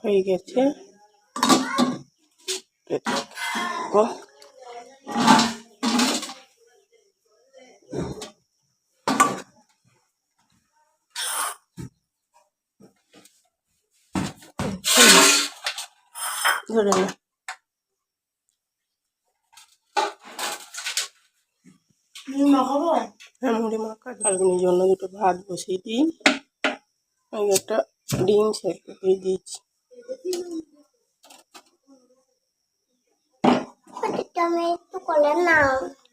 হয়ে গেছে। ধরে না হ্যাঁ মুড়ি মাখা ফাল্গুনির জন্য দুটো ভাত বসিয়ে দিই। একটা ডিম সেদ্ধ দিয়ে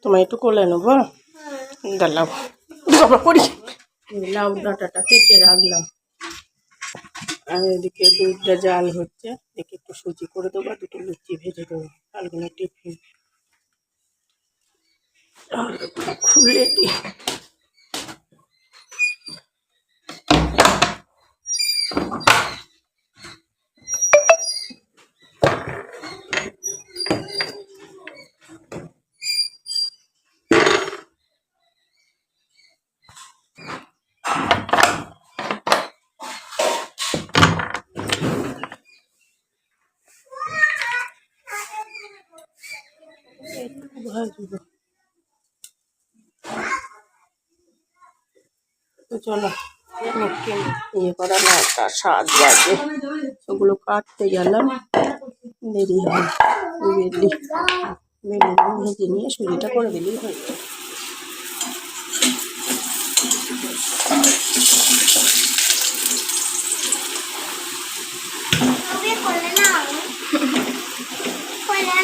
তোমায় একটু কোলে নেব দাঁড়াও বাবা করি লাউ ডাঁটাটা কেটে রাখলাম আর এদিকে দুধটা জাল হচ্ছে দেখে একটু সুজি করে দেবো দুটো লুচি ভেজে দেবো ফাল্গুনের টিফিন। খুলে দিই একটু তো চলো। ইয়ে করা সাত বাজে ওগুলো কাটতে গেলাম দেরি হয় বেলি বেলি ভেজে নিয়ে সুজিটা করে দিলেই হয়ে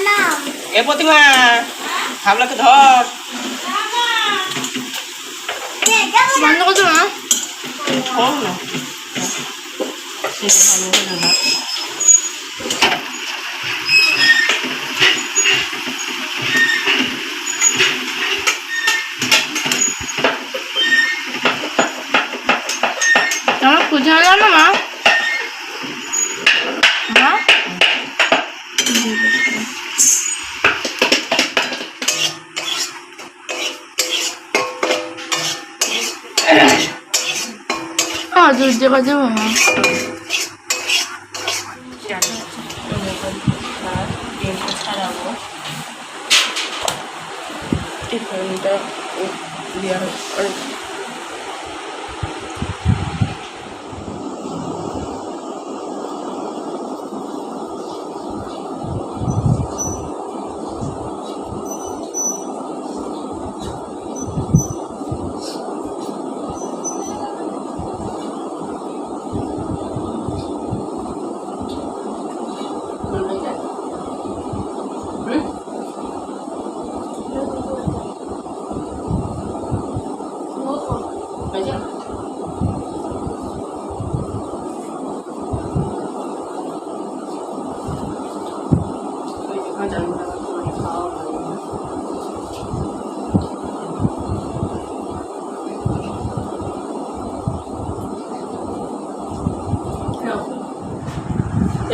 নাও। এ প্রতিমা! হাবলাকে ধর। বন্ধ করছ না? ভালো দুধ দেওয়া যাব মা পর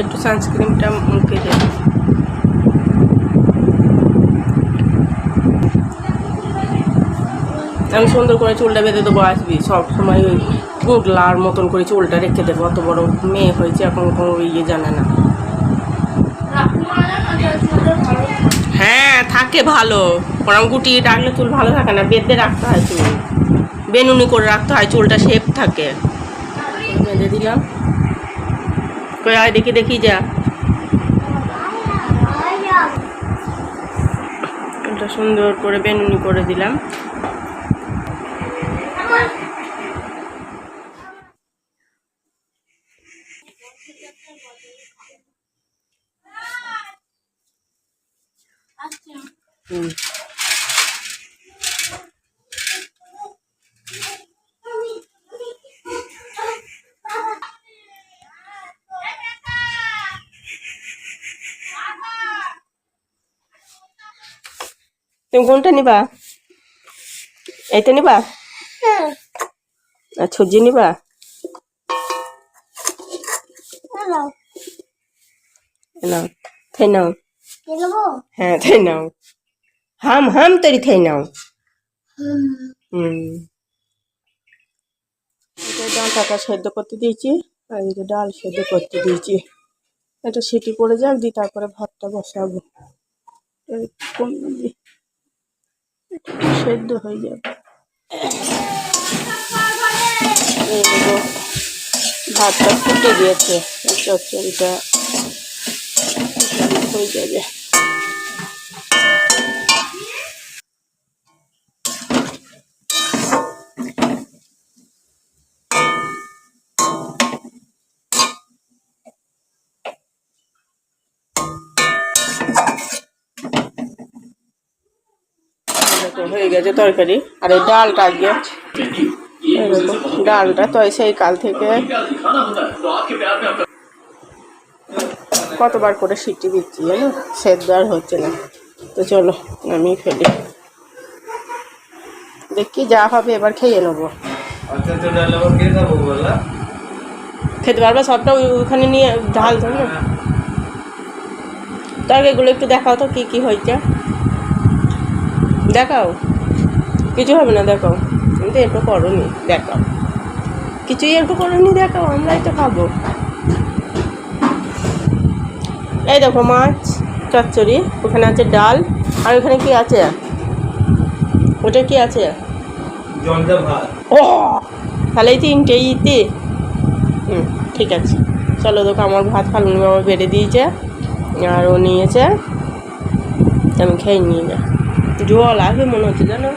একটু সানস্ক্রিনটা মুখে দেয় আমি সুন্দর করে চুলটা বেঁধে দেবো আসবি। সব সময় ওই পুঁটলার মতন করে চুলটা রেখে দেবো। অত বড় মেয়ে হয়েছে, এখন কোনো ইয়ে জানে না। হ্যাঁ থাকে ভালো। ওরম গুটিয়ে রাখলে চুল ভালো থাকে না। বেঁধে রাখতে হয় চুল। বেনুনি করে রাখতে হয়, চুলটা শেপ থাকে। বেঁধে দিলাম। আয় দেখি দেখি যা। এটা সুন্দর করে বেনুনি করে দিলাম। হুম। তুমি কোনটা নিবা? এইটা নিবা? আর ছুজি নিবা? নাও। থাই নাও। হ্যাঁ থাই নাও। হাম হাম তরি থাই নাও। হুম। এটা সেদ্ধ করতে দিয়েছি আর যে ডাল সেদ্ধ করতে দিয়েছি। এটা সিটি পড়ে যাক দিয়ে তারপরে ভাতটা বসাবো। এরকম এটা সেদ্ধ হয়ে যাবে। ভাতটা ফুটে গিয়েছে। চচ্চড়িটা হয়ে যাবে। হয়ে গেছে তরকারি। আর এই ডালটা আজকে ডালটা তো সেই কাল থেকে কতবার করে সিটি দিচ্ছি জানো? সেদ্ধ আর হচ্ছে না। তো চলো আমি ফেলি। দেখি যা হবে এবার খেয়ে নেব। আচ্ছা বলা খেতে পারবা? সবটা ওখানে নিয়ে ঢাল তো না তরকারিগুলো একটু দেখাও তো কি কি হয়েছে। দেখাও। কিছু হবে না দেখাও। তুমি তো একটু করনি দেখাও। কিছুই একটু করনি দেখাও আমরাই তো খাব। এই দেখো মাছ চচ্চড়ি ওখানে আছে ডাল আর ওখানে কি আছে? ওটা কি আছে? ও তাহলে এই তিনটে ইতে হুম ঠিক আছে। চলো তোকে আমার ভাত ফালুনি বাবা বেড়ে দিয়েছে আর ও নিয়েছে। আমি খেয়ে নিয়ে যা জল আসবে মনে হচ্ছে জানো